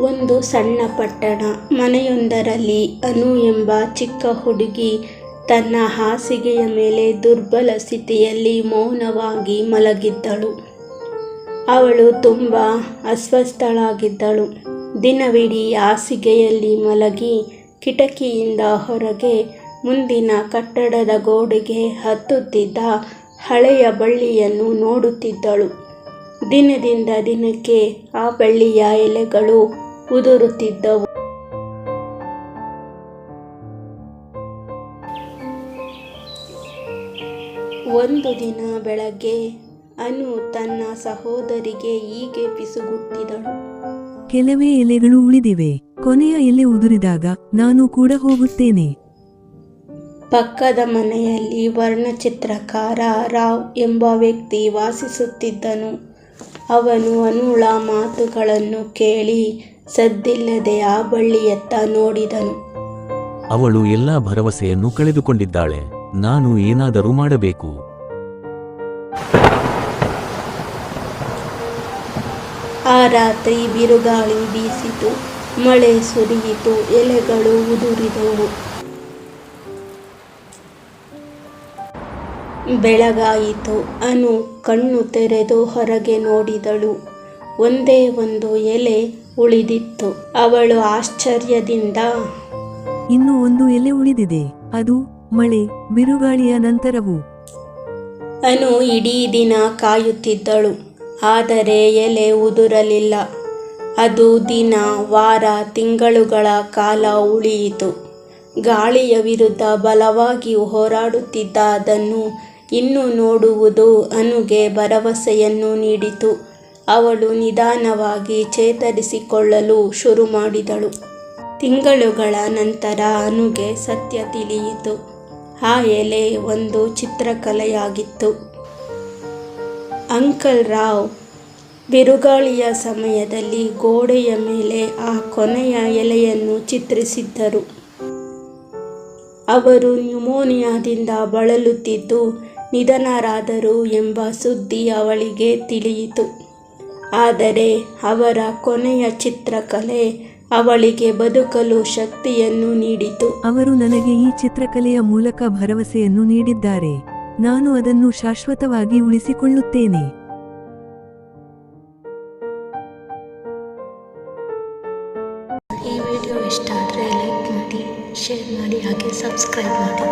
ಒಂದು ಸಣ್ಣ ಪಟ್ಟಣ. ಮನೆಯೊಂದರಲ್ಲಿ ಅನು ಎಂಬ ಚಿಕ್ಕ ಹುಡುಗಿ ತನ್ನ ಹಾಸಿಗೆಯ ಮೇಲೆ ದುರ್ಬಲ ಸ್ಥಿತಿಯಲ್ಲಿ ಮೌನವಾಗಿ ಮಲಗಿದ್ದಳು. ಅವಳು ತುಂಬ ಅಸ್ವಸ್ಥಳಾಗಿದ್ದಳು. ದಿನವಿಡೀ ಹಾಸಿಗೆಯಲ್ಲಿ ಮಲಗಿ ಕಿಟಕಿಯಿಂದ ಹೊರಗೆ ಮುಂದಿನ ಕಟ್ಟಡದ ಗೋಡೆಗೆ ಹತ್ತುತ್ತಿದ್ದ ಹಳೆಯ ಬಳ್ಳಿಯನ್ನು ನೋಡುತ್ತಿದ್ದಳು. ದಿನದಿಂದ ದಿನಕ್ಕೆ ಆ ಬಳ್ಳಿಯ ಎಲೆಗಳು ಉದುರುತ್ತಿದ್ದವು ಒಂದು ದಿನ ಬೆಳಗ್ಗೆ ಅನು ತನ್ನ ಸಹೋದರಿಗೆ ಹೀಗೆ ಪಿಸುಗುಟ್ಟಿದಳು ಕೆಲವೇ ಎಲೆಗಳು ಉಳಿದಿವೆ. ಕೊನೆಯ ಎಲೆ ಉದುರಿದಾಗ ನಾನು ಕೂಡ ಹೋಗುತ್ತೇನೆ. ಪಕ್ಕದ ಮನೆಯಲ್ಲಿ ವರ್ಣಚಿತ್ರಕಾರ ರಾವ್ ಎಂಬ ವ್ಯಕ್ತಿ ವಾಸಿಸುತ್ತಿದ್ದನು. ಅವನು ಅನುಳ ಮಾತುಗಳನ್ನು ಕೇಳಿ ಸದ್ದಿಲ್ಲದೆ ಆ ಬಳ್ಳಿಯತ್ತ ನೋಡಿದನು. ಅವಳು ಎಲ್ಲಾ ಭರವಸೆಯನ್ನು ಕಳೆದುಕೊಂಡಿದ್ದಾಳೆ. ನಾನು ಏನಾದರೂ ಮಾಡಬೇಕು? ಆ ರಾತ್ರಿ ಬಿರುಗಾಳಿ ಬೀಸಿತು. ಮಳೆ ಸುರಿಯಿತು. ಎಲೆಗಳು ಉದುರಿದವು. ಬೆಳಗಾಯಿತು. ಅನು ಕಣ್ಣು ತೆರೆದು ಹೊರಗೆ ನೋಡಿದಳು. ಒಂದೇ ಒಂದು ಎಲೆ ಉಳಿದಿತ್ತು. ಅವಳು ಆಶ್ಚರ್ಯದಿಂದ ಇನ್ನು ಒಂದು ಎಲೆ ಉಳಿದಿದೆ. ಅದು ಮಳೆ ಬಿರುಗಾಳಿಯ ನಂತರವೂ. ಅನು ಇಡೀ ದಿನ ಕಾಯುತ್ತಿದ್ದಳು. ಆದರೆ ಎಲೆ ಉದುರಲಿಲ್ಲ. ಅದು ದಿನ ವಾರ ತಿಂಗಳುಗಳ ಕಾಲ ಉಳಿಯಿತು. ಗಾಳಿಯ ವಿರುದ್ಧ ಬಲವಾಗಿ ಹೋರಾಡುತ್ತಿದ್ದ ಅದನ್ನು ಇನ್ನು ನೋಡುವುದು ಅನುಗೆ ಭರವಸೆಯನ್ನು ನೀಡಿತು. ಅವಳು ನಿಧಾನವಾಗಿ ಚೇತರಿಸಿಕೊಳ್ಳಲು ಶುರು ಮಾಡಿದಳು. ತಿಂಗಳುಗಳ ನಂತರ ಅನುಗೆ ಸತ್ಯ ತಿಳಿಯಿತು. ಆ ಎಲೆ ಒಂದು ಚಿತ್ರಕಲೆಯಾಗಿತ್ತು. ಅಂಕಲ್ ರಾವ್ ಬಿರುಗಾಳಿಯ ಸಮಯದಲ್ಲಿ ಗೋಡೆಯ ಮೇಲೆ ಆ ಕೊನೆಯ ಎಲೆಯನ್ನು ಚಿತ್ರಿಸಿದ್ದರು. ಅವರು ನ್ಯುಮೋನಿಯಾದಿಂದ ಬಳಲುತ್ತಿದ್ದು ನಿಧನರಾದರು ಎಂಬ ಸುದ್ದಿ ಅವಳಿಗೆ ತಿಳಿಯಿತು. ಆದರೆ ಅವರ ಕೊನೆಯ ಚಿತ್ರಕಲೆ ಅವಳಿಗೆ ಬದುಕಲು ಶಕ್ತಿಯನ್ನು ನೀಡಿತು. ಅವರು ನನಗೆ ಈ ಚಿತ್ರಕಲೆಯ ಮೂಲಕ ಭರವಸೆಯನ್ನು ನೀಡಿದ್ದಾರೆ. ನಾನು ಅದನ್ನು ಶಾಶ್ವತವಾಗಿ ಉಳಿಸಿಕೊಳ್ಳುತ್ತೇನೆ. ಈ ವಿಡಿಯೋ ಇಷ್ಟ ಆದರೆ ಲೈಕ್ ಮಾಡಿ ಶೇರ್ ಮಾಡಿ ಹಾಗೆ ಸಬ್ಸ್ಕ್ರೈಬ್ ಮಾಡಿ.